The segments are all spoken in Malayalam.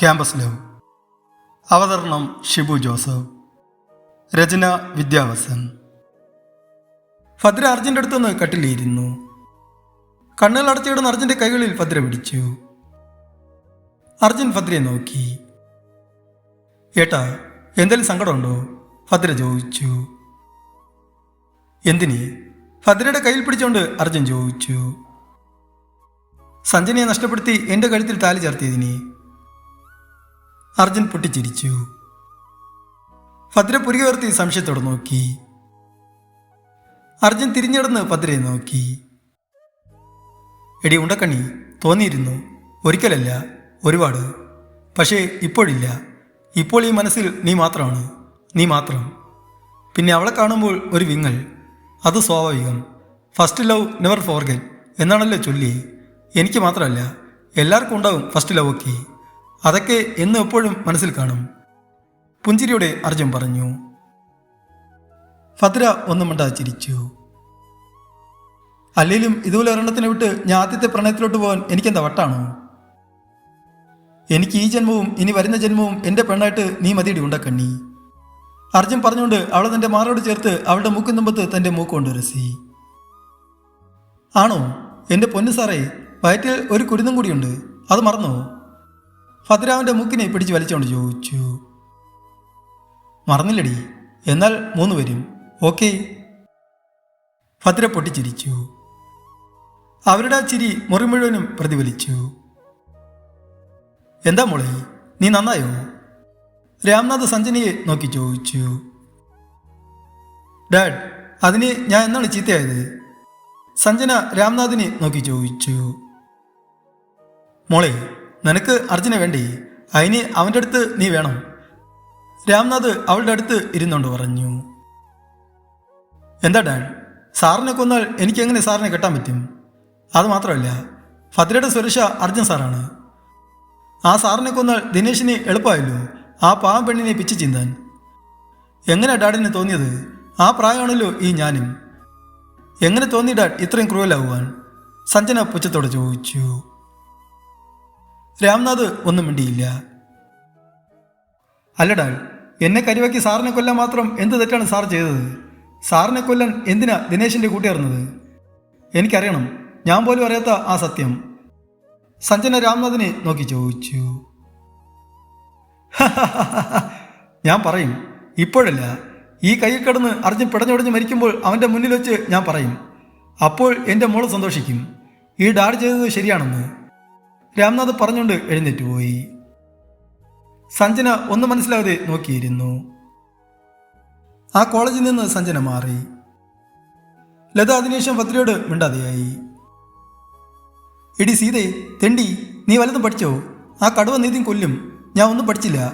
ക്യാമ്പസ് ലവ് അവതരണം ഷിബു ജോസഫ്. രചന വിദ്യാവസൻ. ഭദ്ര അർജുന്റെ അടുത്തുനിന്ന് കട്ടിലിരുന്നു. കണ്ണുകൾ അടച്ചിടുന്ന അർജുന്റെ കൈകളിൽ ഭദ്ര പിടിച്ചു. അർജുൻ ഭദ്രയെ നോക്കി. ഏട്ടാ എന്തെങ്കിലും സങ്കടമുണ്ടോ? ഭദ്ര ചോദിച്ചു. എന്തിന്? ഭദ്രയുടെ കയ്യിൽ പിടിച്ചുകൊണ്ട് അർജുൻ ചോദിച്ചു. സഞ്ജനയെ നഷ്ടപ്പെടുത്തി എന്റെ കഴുത്തിൽ താലി ചേർത്തിയതിന്. അർജുൻ പൊട്ടിച്ചിരിച്ചു. ഭദ്ര പുരികെ ഉയർത്തി സംശയത്തോടെ നോക്കി. അർജുൻ തിരിഞ്ഞിടന്ന് ഭദ്രയെ നോക്കി. എടി ഉണ്ടക്കണി തോന്നിയിരുന്നു. ഒരിക്കലല്ല ഒരുപാട്. പക്ഷേ ഇപ്പോഴില്ല. ഇപ്പോൾ ഈ മനസ്സിൽ നീ മാത്രമാണ്. നീ മാത്രം. പിന്നെ അവളെ കാണുമ്പോൾ ഒരു വിങ്ങൽ. അത് സ്വാഭാവികം. First love never forget. എന്നാണല്ലോ ചൊല്ലി. എനിക്ക് മാത്രമല്ല എല്ലാവർക്കും ഉണ്ടാവും ഫസ്റ്റ് ലവ് ഒക്കെ. അതൊക്കെ എന്ന് എപ്പോഴും മനസ്സിൽ കാണും. പുഞ്ചിരിയുടെ അർജുൻ പറഞ്ഞു. ഭദ്ര ഒന്നും മിണ്ടാതെ ചിരിച്ചു അല്ലെങ്കിലും ഇതുപോലെ ഒരെണ്ണത്തിനെ വിട്ട് ഞാൻ ആദ്യത്തെ പ്രണയത്തിലോട്ട് പോകാൻ എനിക്കെന്താ വട്ടാണോ? എനിക്ക് ഈ ജന്മവും ഇനി വരുന്ന ജന്മവും എന്റെ പെണ്ണായിട്ട് നീ മതിയിടി ഉണ്ടക്കണ്ണി. അർജുൻ പറഞ്ഞുകൊണ്ട് അവളെ തന്റെ മാറോട് ചേർത്ത് അവളുടെ മൂക്കും തുമ്പത്ത് തന്റെ മൂക്ക് കൊണ്ടുരസി ആണോ? എന്റെ പൊന്നു സാറേ വയറ്റിൽ ഒരു കുരുന്നും കൂടിയുണ്ട്. അത് മറന്നോ? ഭദ്രാവിന്റെ മൂക്കിനെ പിടിച്ച് വലിച്ചുകൊണ്ട് ചോദിച്ചു. മറന്നില്ലടി എന്നാൽ മൂന്ന് വരും ഓക്കെ? ഭദ്ര പൊട്ടിച്ചിരിച്ചു. അവരുടെ ആ ചിരി മുറി മുഴുവനും പ്രതിഫലിച്ചു. എന്താ മോളെ നീ നന്നായോ? രാംനാഥ് സഞ്ജനിയെ നോക്കി ചോദിച്ചു. ഡാഡ് അതിന് ഞാൻ എന്നാണ് ചീത്തയായത്? സഞ്ജന രാംനാഥിനെ നോക്കി ചോദിച്ചു. മോളെ നിനക്ക് അർജുന വേണ്ടി. അതിന് അവന്റെ അടുത്ത് നീ വേണം. രാംനാഥ് അവളുടെ അടുത്ത് ഇരുന്നുകൊണ്ട് പറഞ്ഞു. എന്താ ഡാഡ് സാറിനെ കൊന്നാൽ എനിക്ക് എങ്ങനെ സാറിനെ കെട്ടാൻ പറ്റും? അത് മാത്രമല്ല ഭദ്രയുടെ സുരക്ഷ അർജുൻ സാറാണ്. ആ സാറിനെ കൊന്നാൽ ദിനേശിന് എളുപ്പമായല്ലോ ആ പാവം പെണ്ണിനെ പിച്ചു ചിന്താൻ. എങ്ങനെ ഡാഡിന് തോന്നിയത്? ആ പ്രായമാണല്ലോ ഈ ഞാനും. എങ്ങനെ തോന്നി ഡാഡ് ഇത്രയും ക്രൂവലാവുവാൻ സഞ്ജന പുച്ഛത്തോടെ ചോദിച്ചു. രാംനാഥ് ഒന്നും മിണ്ടിയില്ല. അല്ലടാ എന്നെ കരിവാക്കി സാറിനെ കൊല്ലാൻ മാത്രം എന്ത് തെറ്റാണ് സാർ ചെയ്തത്? സാറിനെ കൊല്ലാൻ എന്തിനാ ദിനേശിന്റെ കൂട്ടിയേർന്നത് എനിക്കറിയണം ഞാൻ പോലും അറിയാത്ത ആ സത്യം. സഞ്ജന രാംനാഥിനെ നോക്കി ചോദിച്ചു. ഞാൻ പറയും ഇപ്പോഴല്ല. ഈ കയ്യിൽ കിടന്ന് അർജുൻ പിടഞ്ഞൊടിഞ്ഞ് മരിക്കുമ്പോൾ അവന്റെ മുന്നിൽ വെച്ച് ഞാൻ പറയും. അപ്പോൾ എന്റെ മോൾ സന്തോഷിക്കും. ഈ ഡാഡ് ചെയ്തത് ശരിയാണെന്ന്. രാംനാഥ് പറഞ്ഞുകൊണ്ട് എഴുന്നേറ്റ് പോയി. സഞ്ജന ഒന്നും മനസ്സിലാകാതെ നോക്കിയിരുന്നു. ആ കോളേജിൽ നിന്ന് സഞ്ജന മാറി. ലത അതിനുശേഷം ഭദ്രയോട് മിണ്ടാതെയായി. എടി സീതേ തെണ്ടി നീ വലതും പഠിച്ചോ? ആ കടുവ നീതിയും കൊല്ലും. ഞാൻ ഒന്നും പഠിച്ചില്ല.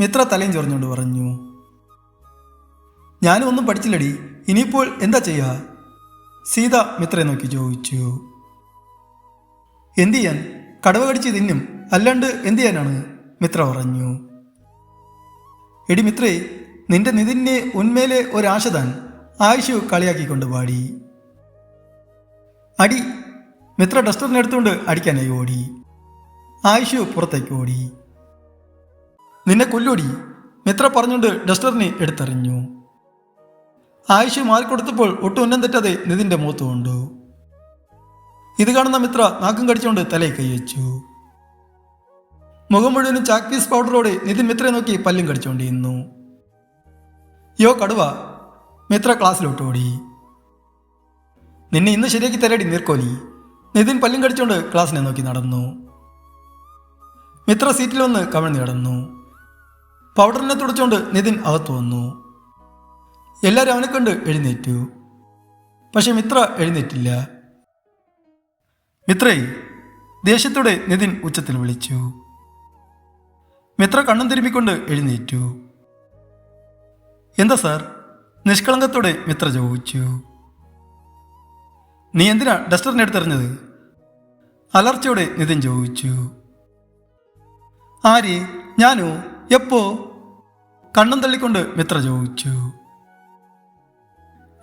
മിത്ര തലയും ചൊറിഞ്ഞുകൊണ്ട് പറഞ്ഞു. ഞാനും ഒന്നും പഠിച്ചില്ലടി. ഇനിയിപ്പോൾ എന്താ ചെയ്യുക സീത മിത്രയെ നോക്കി ചോദിച്ചു. എന്തു ചെയ്യാൻ? കടുവ കടിച്ച് തിന്നും. അല്ലാണ്ട് എന്തു ചെയ്യാനാണ്? മിത്ര പറഞ്ഞു. എടി മിത്രേ നിന്റെ നിതിന് ഉന്മേലെ ഒരാശതാൻ ആയുഷു കളിയാക്കിക്കൊണ്ട് പാടി. അടി മിത്ര ഡസ്റ്ററിനെ എടുത്തുകൊണ്ട് അടിക്കാനായി ഓടി. ആയുഷു പുറത്തേക്ക് ഓടി. നിന്നെ കൊല്ലോടി മിത്ര പറഞ്ഞുകൊണ്ട് ഡസ്റ്ററിനെ എടുത്തെറിഞ്ഞു. ആയുഷ് മാറിക്കൊടുത്തപ്പോൾ ഒട്ടും ഉന്നം തെറ്റാതെ നിതിന്റെ മുഖത്ത് കൊണ്ടു. ഇത് കാണുന്ന മിത്ര നാക്കും കടിച്ചുകൊണ്ട് തലയിൽ കൈവച്ചു മുഖം മുഴുവനും ചാക്കീസ് പൗഡറോടെ നിതിൻ മിത്രയെ നോക്കി പല്ലും കടിച്ചുകൊണ്ടിരുന്നു. യോ കടുവ മിത്ര ക്ലാസ്സിലോട്ട് ഓടി. നിന്നെ ഇന്ന് ശരിയാക്കി തരടി നീർക്കോലി. നിതിൻ പല്ലും കടിച്ചുകൊണ്ട് ക്ലാസ്സിനെ നോക്കി നടന്നു. മിത്ര സീറ്റിൽ വന്ന് കവിഴ്ന്നു കിടന്നു. പൗഡറിനെ തുടച്ചുകൊണ്ട് നിതിൻ അകത്തു വന്നു. എല്ലാവരും അവനെ കണ്ട് എഴുന്നേറ്റു. പക്ഷെ മിത്ര എഴുന്നേറ്റില്ല. മിത്രേ ദേഷ്യത്തോടെ നിതിൻ ഉച്ചത്തിൽ വിളിച്ചു. മിത്ര കണ്ണും തിരുമ്മിക്കൊണ്ട് എഴുന്നേറ്റു. എന്താ സാർ? നിഷ്കളങ്കത്തോടെ മിത്ര ചോദിച്ചു. നീ എന്തിനാ ഡസ്റ്ററിനെ എടുത്തെറിഞ്ഞത്? അലർച്ചയോടെ നിതിൻ ചോദിച്ചു. ആര് ഞാനോ? എപ്പോ? കണ്ണും തള്ളിക്കൊണ്ട് മിത്ര ചോദിച്ചു.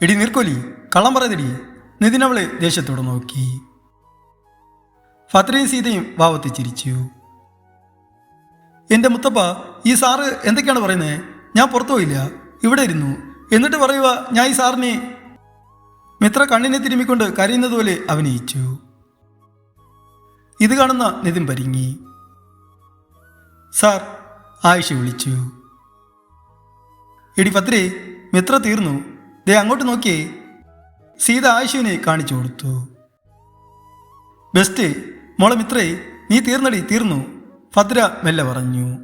ഇടി നീർക്കോലി കള്ളം പറയതിടി. നിതിൻ അവളെ ദേഷ്യത്തോടെ നോക്കി. ഫത്രയും സീതയും വാവത്തി ചിരിച്ചു. എന്റെ മുത്തപ്പ ഈ സാറ് എന്തൊക്കെയാണ് പറയുന്നത് ഞാൻ പുറത്തു പോയില്ല. ഇവിടെ ഇരുന്നു. എന്നിട്ട് പറയുക ഞാൻ ഈ സാറിനെ മിത്ര കണ്ണിനെ തിരുമ്മിക്കൊണ്ട് കരയുന്നതുപോലെ അഭിനയിച്ചു. ഇത് കാണുന്ന നിതിൻ പരിങ്ങി. സാർ ആയിഷ വിളിച്ചു. എടി പത്രേ മിത്ര തീർന്നു. ദേ അങ്ങോട്ട് നോക്കിയേ. സീത ആയിഷുവിനെ കാണിച്ചു കൊടുത്തു. ബെസ്റ്റ് മോളെ മിത്രേ നീ തീർന്നടി തീർന്നു. ഭദ്ര മെല്ലെ പറഞ്ഞു.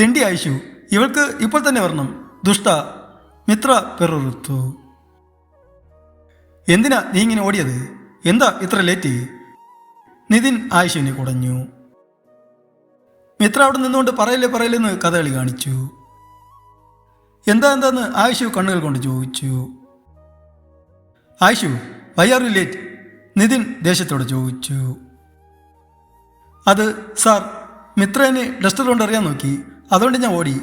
തിണ്ടി ആയിഷു ഇവൾക്ക് ഇപ്പോൾ തന്നെ വരണം. ദുഷ്ട മിത്ര പെറുത്തു എന്തിനാ നീ ഇങ്ങനെ ഓടിയത്? എന്താ ഇത്ര ലേറ്റ്? നിതിൻ ആയിഷുവിനെ കുടഞ്ഞു. മിത്ര അവിടെ നിന്നുകൊണ്ട് പറയല്ലേ പറയലെന്ന് കഥകളി കാണിച്ചു. എന്താ എന്താന്ന് ആയിഷു കണ്ണുകൾ കൊണ്ട് ചോദിച്ചു. Ayishu why are you late Nithin ദേഷ്യത്തോട് ചോദിച്ചു. അത് സാർ മിത്രേനെ ഡസ്റ്റർ കൊണ്ട് അറിയാൻ നോക്കി. അതുകൊണ്ട് ഞാൻ ഓടി.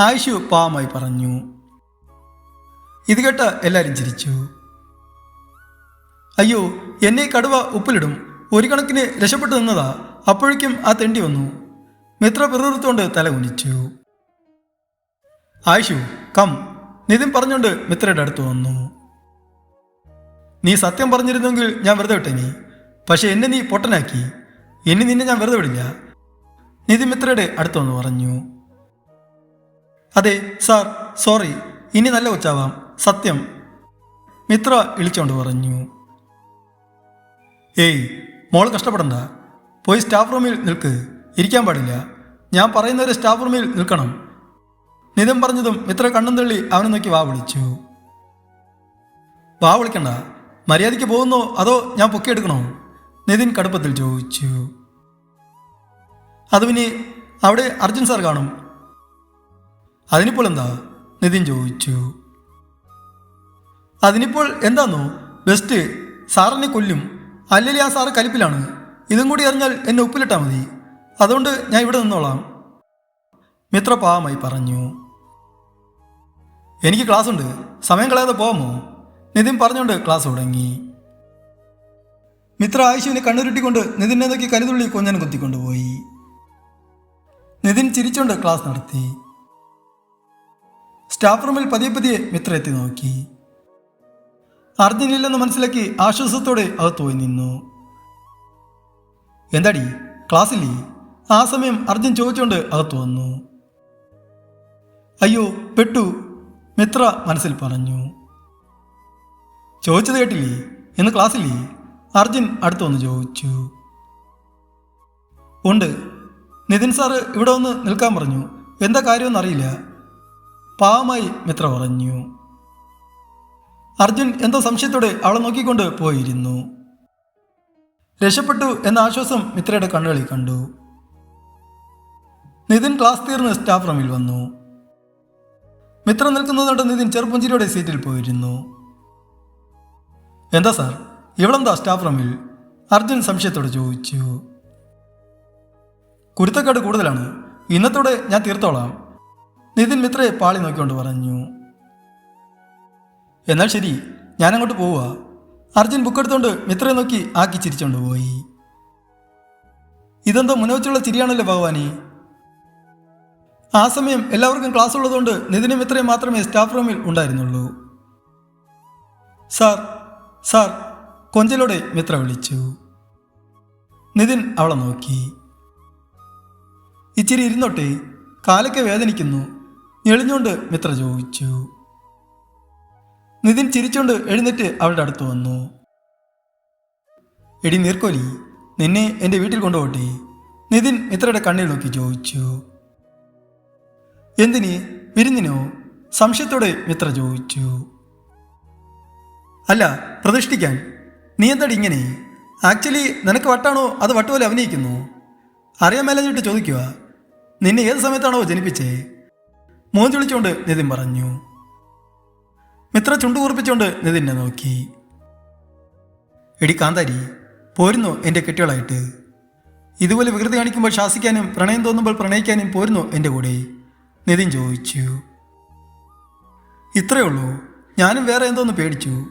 ആയിഷു പാവമായി പറഞ്ഞു. ഇത് കേട്ട എല്ലാവരും ചിരിച്ചു. അയ്യോ എന്നെ കടുവ ഉപ്പിലിടും. ഒരു കണക്കിന് രക്ഷപ്പെട്ടു നിന്നതാ. അപ്പോഴേക്കും ആ തെണ്ടി വന്നു. മിത്ര പിറുത്തുകൊണ്ട് തല കുനിച്ചു. ആയിഷു കം. നിതിൻ പറഞ്ഞുകൊണ്ട് മിത്രയുടെ അടുത്ത് വന്നു. നീ സത്യം പറഞ്ഞിരുന്നെങ്കിൽ ഞാൻ വെറുതെ വിട്ടേനി പക്ഷെ എന്നെ നീ പൊട്ടനാക്കി. ഇനി നിന്നെ ഞാൻ വെറുതെ വിടില്ല. നിതിമിത്രയുടെ അടുത്തൊന്ന് പറഞ്ഞു. അതെ സാർ സോറി. ഇനി നല്ല കൊച്ചാവാം. സത്യം. മിത്ര ഇളിച്ചോണ്ട് പറഞ്ഞു. ഏയ് മോൾ കഷ്ടപ്പെടണ്ട. പോയി സ്റ്റാഫ് റൂമിൽ നിൽക്ക്. ഇരിക്കാൻ പാടില്ല. ഞാൻ പറയുന്നവരെ സ്റ്റാഫ് റൂമിൽ നിൽക്കണം. നിതം പറഞ്ഞതും മിത്ര കണ്ണും തള്ളി അവനെ നോക്കി വാ വിളിച്ചു. വാ വിളിക്കണ്ട. മര്യാദയ്ക്ക് പോകുന്നോ? അതോ ഞാൻ പൊക്കിയെടുക്കണോ? നിതിൻ കടുപ്പത്തിൽ ചോദിച്ചു. അത് പിന്നെ അവിടെ അർജുൻ സാർ കാണും. അതിനിപ്പോൾ എന്താ? നിതിൻ ചോദിച്ചു. അതിനിപ്പോൾ എന്താന്നോ? ബെസ്റ്റ്. സാറിനെ കൊല്ലും. അല്ലെങ്കിൽ ആ സാറ് കലിപ്പിലാണ്. ഇതും കൂടി അറിഞ്ഞാൽ എന്നെ ഉപ്പിലിട്ടാൽ മതി. അതുകൊണ്ട് ഞാൻ ഇവിടെ നിന്നോളാം. മിത്ര പാവമായി പറഞ്ഞു. എനിക്ക് ക്ലാസ് ഉണ്ട് സമയം കളയാതെ പോകാമോ? നിതിൻ പറഞ്ഞുകൊണ്ട് ക്ലാസ് തുടങ്ങി. മിത്ര ആയിഷുവിനെ കണ്ണുരുട്ടിക്കൊണ്ട് നിതിനെ നോക്കി കരുതുള്ളി കൊഞ്ഞൻ കുത്തിക്കൊണ്ടുപോയി. നിതിൻ ചിരിച്ചുകൊണ്ട് ക്ലാസ് നടത്തി. സ്റ്റാഫ് റൂമിൽ പതിയെ പതിയെ മിത്ര എത്തി നോക്കി. അർജുനില്ലെന്ന് മനസ്സിലാക്കി ആശ്വാസത്തോടെ അവ തോയി നിന്നു. എന്താടി ക്ലാസ്സില്ലേ? ആ സമയം അർജുൻ ചോദിച്ചുകൊണ്ട് അകത്തു വന്നു. അയ്യോ പെട്ടു മിത്ര മനസ്സിൽ പറഞ്ഞു. ചോദിച്ചത് കേട്ടില്ലേ? എന്ന് ക്ലാസ്സില്ലേ? അർജുൻ അടുത്തു വന്ന് ചോദിച്ചു. ഉണ്ട്. നിതിൻ സാറ് ഇവിടെ ഒന്ന് നിൽക്കാൻ പറഞ്ഞു. എന്താ കാര്യമെന്ന് അറിയില്ല. പാവമായി മിത്ര പറഞ്ഞു. അർജുൻ എന്തോ സംശയത്തോടെ അവളെ നോക്കിക്കൊണ്ട് പോയിരുന്നു. രക്ഷപ്പെട്ടു എന്ന ആശ്വാസം മിത്രയുടെ കണ്ണുകളിൽ കണ്ടു. നിതിൻ ക്ലാസ് തീർന്ന് സ്റ്റാഫ് റൂമിൽ വന്നു. മിത്ര നിൽക്കുന്നതുകൊണ്ട് നിതിൻ ചെറുപ്പുഞ്ചിരിയുടെ സീറ്റിൽ പോയിരുന്നു. എന്താ സാർ? ഇവളെന്താ സ്റ്റാഫ് റൂമിൽ അർജുൻ സംശയത്തോടെ ചോദിച്ചു. കുരുത്തക്കാട് കൂടുതലാണ്. ഇന്നത്തോടെ ഞാൻ തീർത്തോളാം. നിതിൻ മിത്രയെ പാളി നോക്കിക്കൊണ്ട് പറഞ്ഞു. എന്നാൽ ശരി ഞാനങ്ങോട്ട് പോവുക. അർജുൻ ബുക്ക് എടുത്തുകൊണ്ട് മിത്രയെ നോക്കി ആക്കി ചിരിച്ചുകൊണ്ട് പോയി. ഇതെന്തോ മുനവച്ചുള്ള ചിരിയാണല്ലോ ഭഗവാനി. ആ സമയം എല്ലാവർക്കും ക്ലാസ് ഉള്ളതുകൊണ്ട് നിതിനും മിത്രയും മാത്രമേ സ്റ്റാഫ് റൂമിൽ ഉണ്ടായിരുന്നുള്ളൂ. സാർ സാർ കൊഞ്ചലോടെ മിത്ര വിളിച്ചു. നിതിൻ അവളെ നോക്കി. ഇച്ചിരി ഇരുന്നോട്ടെ കാലൊക്കെ വേദനിക്കുന്നു എളിഞ്ഞുകൊണ്ട് മിത്ര ചോദിച്ചു. നിതിൻ ചിരിച്ചുകൊണ്ട് എഴുന്നേറ്റ് അവളുടെ അടുത്ത് വന്നു. എടി നീർക്കോലി നിന്നെ എന്റെ വീട്ടിൽ കൊണ്ടുപോട്ടെ നിതിൻ മിത്രയുടെ കണ്ണിൽ നോക്കി ചോദിച്ചു. എന്തിന് വിരുന്നിനോ? സംശയത്തോടെ മിത്ര ചോദിച്ചു. അല്ല പ്രതിഷ്ഠിക്കാൻ. നീ എന്താടി ഇങ്ങനെ? ആക്ച്വലി നിനക്ക് വട്ടാണോ അത് വട്ടുപോലെ അഭിനയിക്കുന്നു? അറിയാൻ മേലഞ്ഞിട്ട് ചോദിക്കുക. നിന്നെ ഏത് സമയത്താണോ ജനിപ്പിച്ചേ? മോൻ ചുളിച്ചുകൊണ്ട് നിതിൻ പറഞ്ഞു. മിത്ര ചുണ്ടു നിതിനെ നോക്കി. എടി കാന്താരി പോരുന്നു എന്റെ കെട്ടികളായിട്ട് ഇതുപോലെ വികൃതി കാണിക്കുമ്പോൾ ശാസിക്കാനും പ്രണയം തോന്നുമ്പോൾ പ്രണയിക്കാനും പോരുന്നു എന്റെ കൂടെ. നിതിൻ ചോദിച്ചു. ഇത്രയേ ഉള്ളൂ. ഞാനും വേറെ എന്തോന്ന് പേടിച്ചു.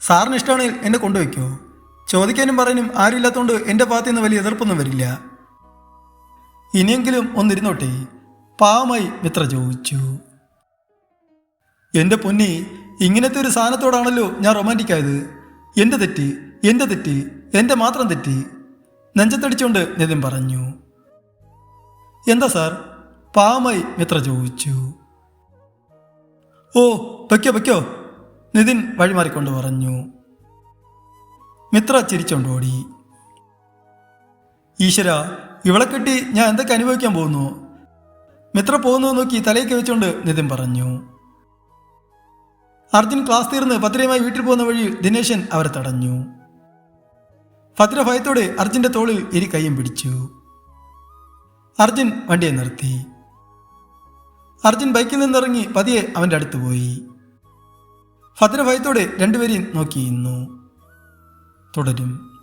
സാറിന് ഇഷ്ടമാണെങ്കിൽ എന്നെ കൊണ്ടുവയ്ക്കോ ചോദിക്കാനും പറയാനും ആരുമില്ലാത്തതുകൊണ്ട് എന്റെ ഭാഗത്തു നിന്ന് വലിയ എതിർപ്പൊന്നും വരില്ല. ഇനിയെങ്കിലും ഒന്നിരുന്നോട്ടെ. പാവമായി മിത്ര ചോദിച്ചു. എന്റെ പൊന്നി ഇങ്ങനത്തെ ഒരു സാധനത്തോടാണല്ലോ ഞാൻ റൊമാന്റിക് ആയത്. എന്റെ തെറ്റി? എന്റെ തെറ്റി? എന്റെ മാത്രം തെറ്റ്? നെഞ്ചത്തടിച്ചുകൊണ്ട് നിതിൻ പറഞ്ഞു. എന്താ സാർ? പാവമായി മിത്ര ചോദിച്ചു. ഓ വെക്കോ വെക്കോ. നിതിൻ വഴിമാറിക്കൊണ്ട് പറഞ്ഞു മിത്ര ചിരിച്ചോണ്ടോടി ഈശ്വര ഇവളെ കെട്ടി ഞാൻ എന്തൊക്കെ അനുഭവിക്കാൻ പോകുന്നു? മിത്ര പോകുന്നത് നോക്കി തലയൊക്കെ വെച്ചുകൊണ്ട് നിതിൻ പറഞ്ഞു അർജുൻ ക്ലാസ് തീർന്ന് ഭദ്രയുമായി വീട്ടിൽ പോകുന്ന വഴി ദിനേശൻ അവരെ തടഞ്ഞു. ഭദ്ര ഭയത്തോടെ അർജുന്റെ തോളിൽ ഇരി കൈയും പിടിച്ചു. അർജുൻ വണ്ടിയെ നിർത്തി. അർജുൻ ബൈക്കിൽ നിന്നിറങ്ങി പതിയെ അവന്റെ അടുത്ത് പോയി. ഭദ്ര ഭയത്തോടെ രണ്ടുപേരെയും നോക്കിയിരുന്നു. തുടരും.